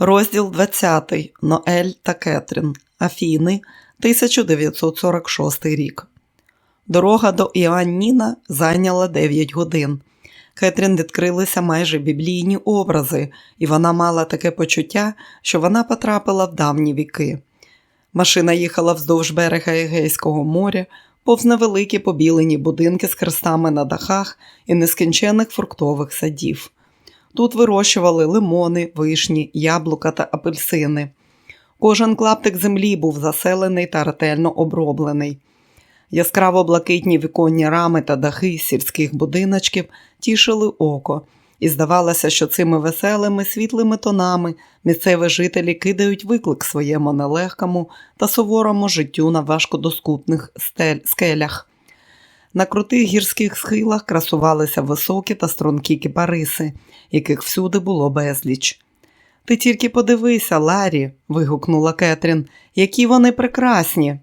Розділ 20. Ноель та Кетрін. Афіни, 1946 рік. Дорога до Іоанніна зайняла 9 годин. Кетрін відкрилися майже біблійні образи, і вона мала таке почуття, що вона потрапила в давні віки. Машина їхала вздовж берега Егейського моря, повз невеликі побілені будинки з хрестами на дахах і нескінченних фруктових садів. Тут вирощували лимони, вишні, яблука та апельсини. Кожен клаптик землі був заселений та ретельно оброблений. Яскраво блакитні віконні рами та дахи сільських будиночків тішили око, і здавалося, що цими веселими світлими тонами місцеві жителі кидають виклик своєму нелегкому та суворому життю на важкодоступних скелях. На крутих гірських схилах красувалися високі та стрункі кипариси, яких всюди було безліч. Ти тільки подивися, Ларі, вигукнула Кетрін, які вони прекрасні.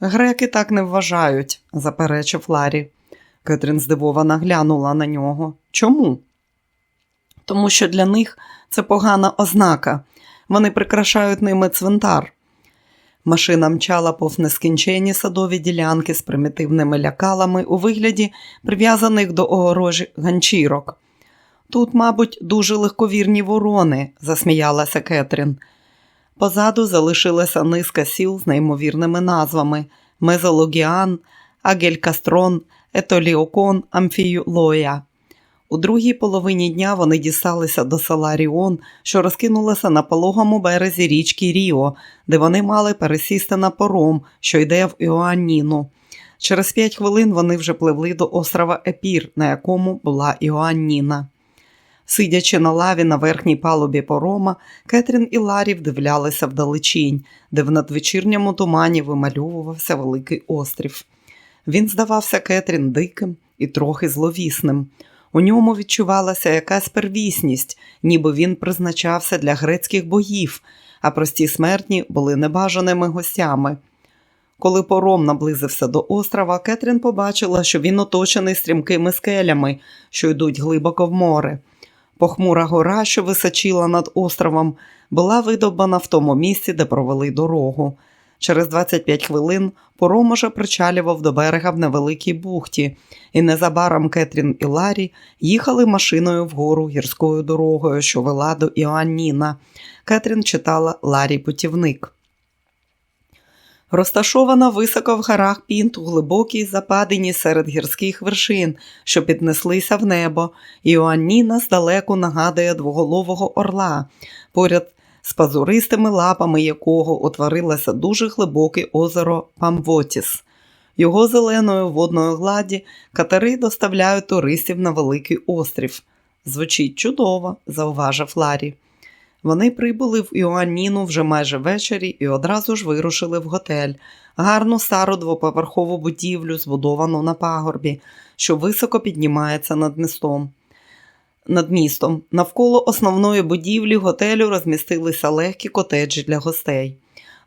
Греки так не вважають, заперечив Ларі. Кетрін здивовано глянула на нього. Чому? Тому що для них це погана ознака. Вони прикрашають ними цвинтар. Машина мчала повз нескінченні садові ділянки з примітивними лякалами у вигляді прив'язаних до огорожі ганчірок. Тут, мабуть, дуже легковірні ворони, засміялася Кетрін. Позаду залишилася низка сіл з неймовірними назвами Мезологіан, Агелькастрон, Етоліокон, Амфіюлоя. У другій половині дня вони дісталися до села Ріон, що розкинулося на пологому березі річки Ріо, де вони мали пересісти на пором, що йде в Іоанніну. Через п'ять хвилин вони вже пливли до острова Епір, на якому була Іоанніна. Сидячи на лаві на верхній палубі порома, Кетрін і Ларі вдивлялися вдалечінь, де в надвечірньому тумані вимальовувався великий острів. Він здавався Кетрін диким і трохи зловісним. У ньому відчувалася якась первісність, ніби він призначався для грецьких богів, а прості смертні були небажаними гостями. Коли пором наблизився до острова, Кетрін побачила, що він оточений стрімкими скелями, що йдуть глибоко в море. Похмура гора, що височила над островом, була видовбана в тому місці, де провели дорогу. Через 25 хвилин пором уже причалював до берега в невеликій бухті, і незабаром Кетрін і Ларі їхали машиною вгору гірською дорогою, що вела до Іоанніна. Кетрін читала Ларі путівник. Розташована високо в горах Пінт у глибокій западині серед гірських вершин, що піднеслися в небо, Іоанніна здалеку нагадує двоголового орла, поряд з пазуристими лапами якого утворилося дуже глибоке озеро Памвотіс. Його зеленою водною гладі катери доставляють туристів на великий острів. Звучить чудово, зауважив Ларі. Вони прибули в Іоанніну вже майже ввечері і одразу ж вирушили в готель, гарну стару двоповерхову будівлю, збудовану на пагорбі, що високо піднімається над містом. Над містом навколо основної будівлі готелю розмістилися легкі котеджі для гостей.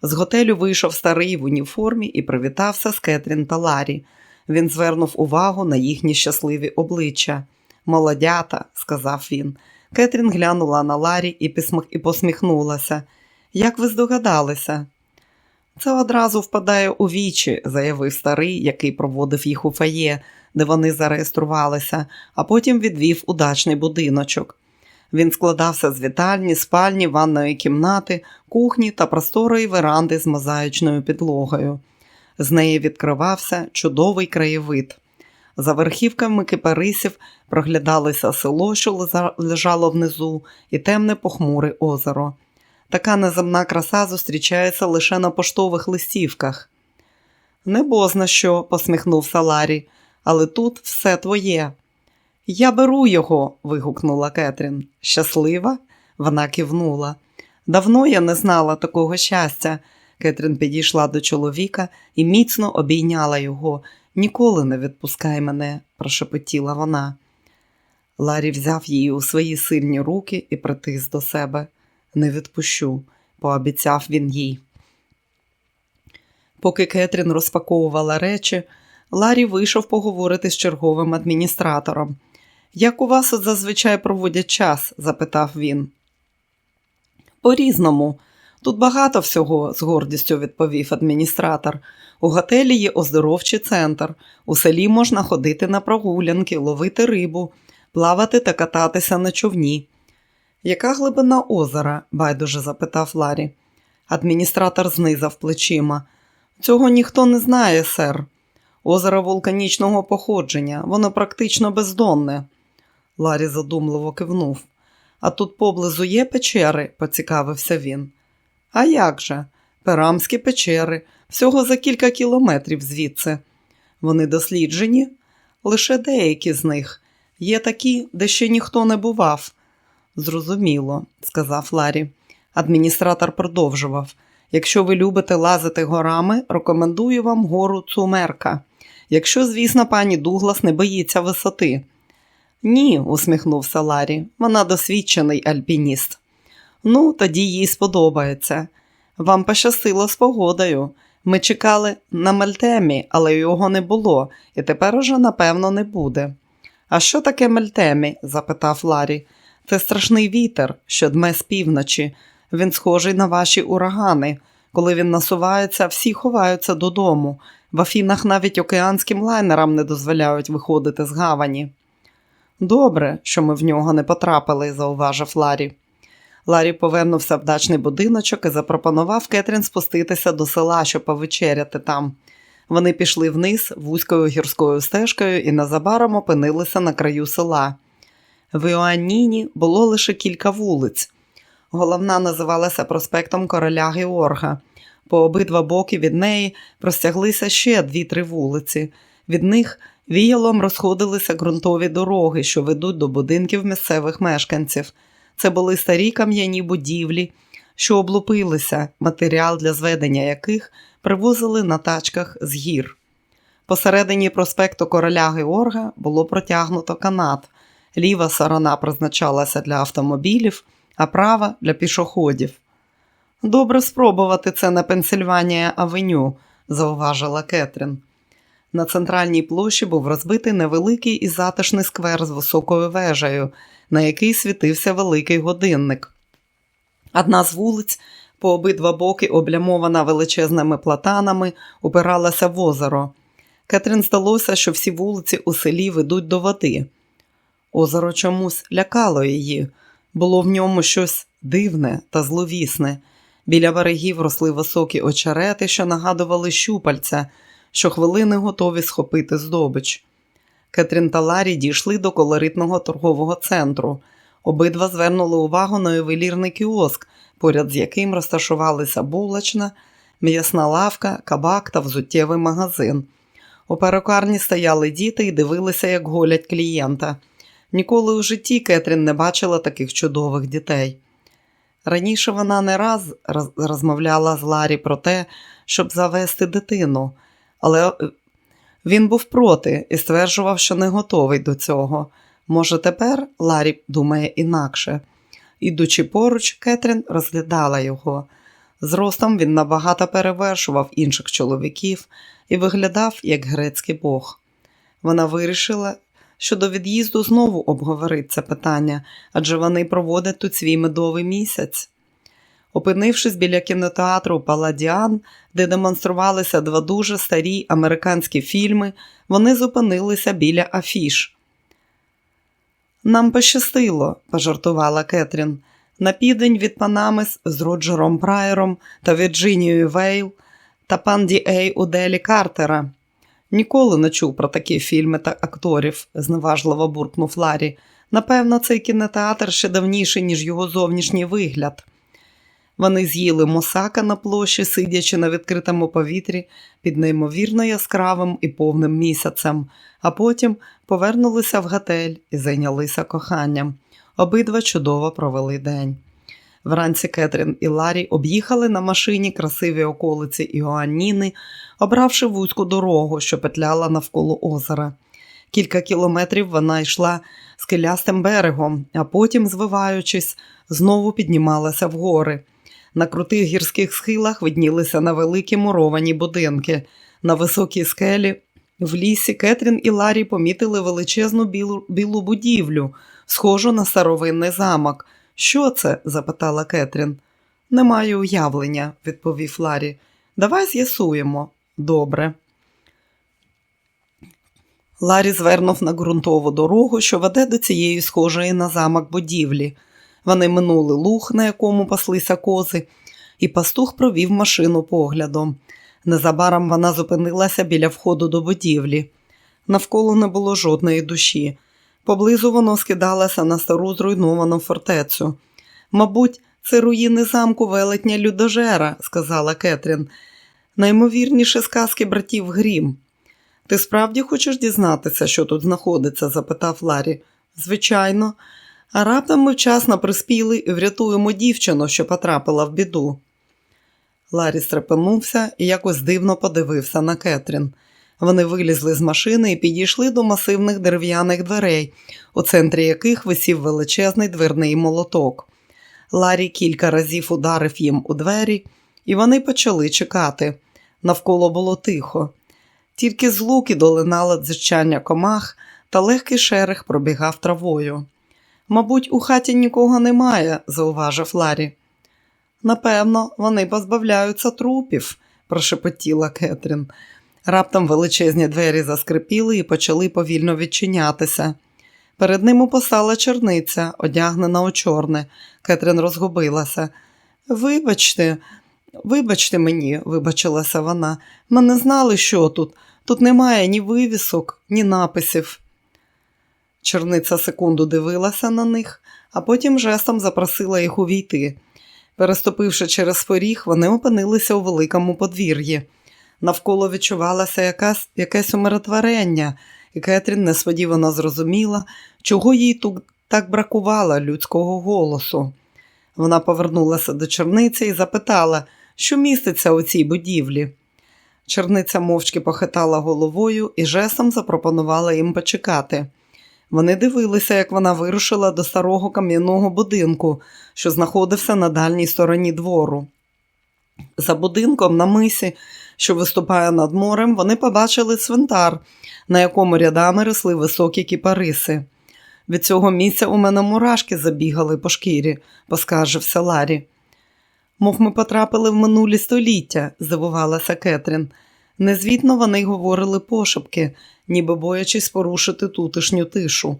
З готелю вийшов старий в уніформі і привітався з Кетрін та Ларі. Він звернув увагу на їхні щасливі обличчя. Молодята, сказав він. Кетрін глянула на Ларі і посміхнулася. Як ви здогадалися? Це одразу впадає у вічі, заявив старий, який проводив їх у фає, де вони зареєструвалися, а потім відвів удачний будиночок. Він складався з вітальні, спальні, ванної кімнати, кухні та просторої веранди з мозаїчною підлогою. З неї відкривався чудовий краєвид. За верхівками кипарисів проглядалося село, що лежало внизу, і темне похмуре озеро. Така неземна краса зустрічається лише на поштових листівках. Небозна що, посміхнувся Ларі, але тут все твоє. Я беру його. вигукнула Кетрін. Щаслива? Вона кивнула. Давно я не знала такого щастя. Кетрін підійшла до чоловіка і міцно обійняла його. Ніколи не відпускай мене, прошепотіла вона. Ларі взяв її у свої сильні руки і притис до себе. Не відпущу, пообіцяв він їй. Поки Кетрін розпаковувала речі, Ларі вийшов поговорити з черговим адміністратором. Як у вас зазвичай проводять час? запитав він. По-різному. Тут багато всього, з гордістю відповів адміністратор. У готелі є оздоровчий центр. У селі можна ходити на прогулянки, ловити рибу, плавати та кататися на човні. Яка глибина озера? байдуже запитав Ларі. Адміністратор знизав плечима. Цього ніхто не знає, сер. Озеро вулканічного походження, воно практично бездонне. Ларі задумливо кивнув. А тут поблизу є печери, поцікавився він. А як же? Перамські печери, всього за кілька кілометрів звідси. Вони досліджені? Лише деякі з них. Є такі, де ще ніхто не бував. Зрозуміло, сказав Ларі. Адміністратор продовжував. Якщо ви любите лазити горами, рекомендую вам гору Цумерка. Якщо, звісно, пані Дуглас не боїться висоти. Ні, усміхнувся Ларі. Вона досвідчений альпініст. Ну, тоді їй сподобається. Вам пощастило з погодою. Ми чекали на Мельтемі, але його не було, і тепер уже, напевно, не буде. А що таке Мельтемі? запитав Ларі. Це страшний вітер, що дме з півночі. Він схожий на ваші урагани. Коли він насувається, всі ховаються додому. В Афінах навіть океанським лайнерам не дозволяють виходити з гавані. Добре, що ми в нього не потрапили, зауважив Ларі. Ларі повернувся в дачний будиночок і запропонував Кетрін спуститися до села, щоб повечеряти там. Вони пішли вниз вузькою гірською стежкою і незабаром опинилися на краю села. В Іоанніні було лише кілька вулиць. Головна називалася проспектом короля Георга. По обидва боки від неї простяглися ще дві-три вулиці. Від них віялом розходилися ґрунтові дороги, що ведуть до будинків місцевих мешканців. Це були старі кам'яні будівлі, що облупилися, матеріал для зведення яких привозили на тачках з гір. Посередині проспекту короля Георга було протягнуто канат. Ліва сторона призначалася для автомобілів, а права для пішоходів. Добре спробувати це на Пенсильванія Авеню, зауважила Кетрін. На центральній площі був розбитий невеликий і затишний сквер з високою вежею, на який світився великий годинник. Одна з вулиць, по обидва боки, облямована величезними платанами, упиралася в озеро. Кетрін здалося, що всі вулиці у селі ведуть до води. Озеро чомусь лякало її, було в ньому щось дивне та зловісне. Біля берегів росли високі очерети, що нагадували щупальця, що хвилини готові схопити здобич. Кетрін та Ларі дійшли до колоритного торгового центру. Обидва звернули увагу на ювелірний кіоск, поряд з яким розташувалися булочна, м'ясна лавка, кабак та взуттєвий магазин. У перукарні стояли діти і дивилися, як голять клієнта. Ніколи у житті Кетрін не бачила таких чудових дітей. Раніше вона не раз розмовляла з Ларі про те, щоб завести дитину, але він був проти і стверджував, що не готовий до цього. Може, тепер Ларі думає інакше. Ідучи поруч, Кетрін розглядала його. Зростом він набагато перевершував інших чоловіків і виглядав як грецький бог. Вона вирішила, що до від'їзду знову обговорить це питання, адже вони проводять тут свій медовий місяць. Опинившись біля кінотеатру Паладіан, де демонструвалися два дуже старі американські фільми, вони зупинилися біля афіш. Нам пощастило, пожартувала Кетрін. На південь від Панамис з Роджером Прайером та Вірджинією Вейл та Панді Ей у Делі Картера. Ніколи не чув про такі фільми та акторів, зневажливо буркнув Ларі. Напевно, цей кінотеатр ще давніший, ніж його зовнішній вигляд. Вони з'їли мосака на площі, сидячи на відкритому повітрі під неймовірно яскравим і повним місяцем, а потім повернулися в готель і зайнялися коханням. Обидва чудово провели день. Вранці Кетрін і Ларі об'їхали на машині красиві околиці Іоанніни, обравши вузьку дорогу, що петляла навколо озера. Кілька кілометрів вона йшла скелястим берегом, а потім, звиваючись, знову піднімалася вгори. На крутих гірських схилах виднілися невеликі муровані будинки. На високій скелі в лісі Кетрін і Ларі помітили величезну білу, білу будівлю, схожу на старовинний замок. Що це? запитала Кетрін. Не маю уявлення, відповів Ларі. Давай з'ясуємо. Добре. Ларі звернув на ґрунтову дорогу, що веде до цієї схожої на замок будівлі. Вони минули луг, на якому паслися кози, і пастух провів машину поглядом. Незабаром вона зупинилася біля входу до будівлі. Навколо не було жодної душі. Поблизу воно скидалося на стару зруйновану фортецю. Мабуть, це руїни замку велетня Людожера, сказала Кетрін. Наймовірніше сказки братів Грім. Ти справді хочеш дізнатися, що тут знаходиться? запитав Ларі. Звичайно, а раптом ми вчасно приспіли і врятуємо дівчину, що потрапила в біду. Ларі стрепенувся і якось дивно подивився на Кетрін. Вони вилізли з машини і підійшли до масивних дерев'яних дверей, у центрі яких висів величезний дверний молоток. Ларі кілька разів ударив їм у двері, і вони почали чекати. Навколо було тихо. Тільки з луки долинало дзичання комах та легкий шерех пробігав травою. Мабуть, у хаті нікого немає, зауважив Ларі. Напевно, вони позбавляються трупів, прошепотіла Кетрін. Раптом величезні двері заскрипіли і почали повільно відчинятися. Перед ними постала черниця, одягнена у чорне. Кетрін розгубилася. Вибачте, вибачте мені, вибачилася вона. Ми не знали, що тут. Тут немає ні вивісок, ні написів. Черниця секунду дивилася на них, а потім жестом запросила їх увійти. Переступивши через поріг, вони опинилися у великому подвір'ї. Навколо відчувалося якась, якесь умиротворення, і Кетрін несподівано зрозуміла, чого їй тут так бракувало людського голосу. Вона повернулася до черниці і запитала, що міститься у цій будівлі. Черниця мовчки похитала головою і жестом запропонувала їм почекати. Вони дивилися, як вона вирушила до старого кам'яного будинку, що знаходився на дальній стороні двору. За будинком на мисі, що виступає над морем, вони побачили цвинтар, на якому рядами росли високі кіпариси. Від цього місця у мене мурашки забігали по шкірі, поскаржився Ларі. Мов ми потрапили в минулі століття, здивувалася Кетрін. Незвітно вони говорили пошепки, ніби боячись порушити тутишню тишу.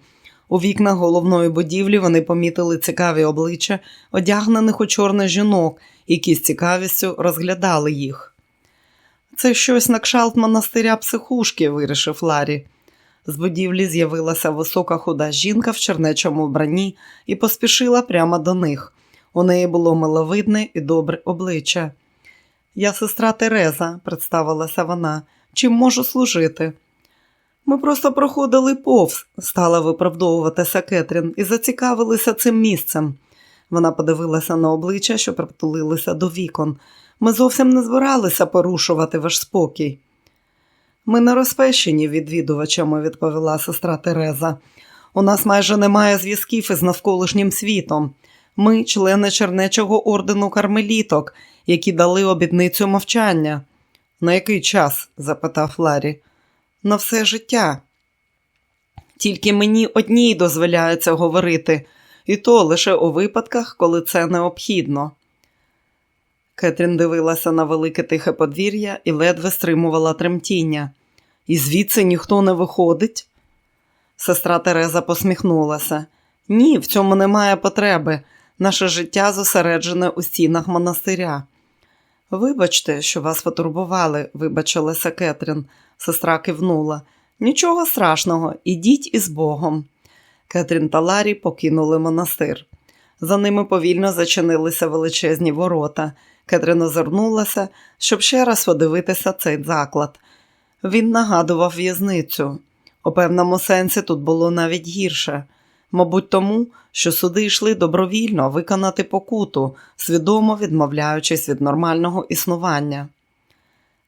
У вікнах головної будівлі вони помітили цікаві обличчя, одягнених у чорне жінок, які з цікавістю розглядали їх. Це щось на кшалт монастиря психушки, вирішив Ларі. З будівлі з'явилася висока худа жінка в чернечому вбранні і поспішила прямо до них. У неї було миловидне і добре обличчя. Я сестра Тереза, представилася вона. Чим можу служити? Ми просто проходили повз, стала виправдовуватися Кетрін, і зацікавилися цим місцем. Вона подивилася на обличчя, що притулилися до вікон. Ми зовсім не збиралися порушувати ваш спокій. Ми не розпещені відвідувачами, відповіла сестра Тереза. У нас майже немає зв'язків із навколишнім світом. Ми члени Чернечого ордену кармеліток, які дали обідницю мовчання. На який час? запитав Ларі. На все життя. Тільки мені одній дозволяється говорити, і то лише у випадках, коли це необхідно. Кетрін дивилася на велике тихе подвір'я і ледве стримувала тремтіння. І звідси ніхто не виходить. Сестра Тереза посміхнулася. Ні, в цьому немає потреби. Наше життя зосереджене у стінах монастиря. Вибачте, що вас потурбували, вибачилася Кетрін. Сестра кивнула. Нічого страшного, ідіть із Богом. Кетрін та Ларі покинули монастир. За ними повільно зачинилися величезні ворота. Кетрін озирнулася, щоб ще раз подивитися цей заклад. Він нагадував в'язницю. У певному сенсі тут було навіть гірше. Мабуть, тому, що суди йшли добровільно виконати покуту, свідомо відмовляючись від нормального існування.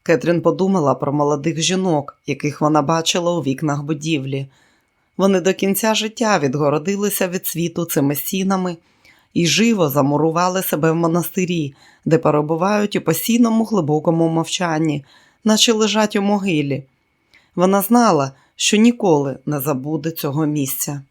Кетрін подумала про молодих жінок, яких вона бачила у вікнах будівлі. Вони до кінця життя відгородилися від світу цими стінами і живо замурували себе в монастирі, де перебувають у постійному глибокому мовчанні, наче лежать у могилі. Вона знала, що ніколи не забуде цього місця.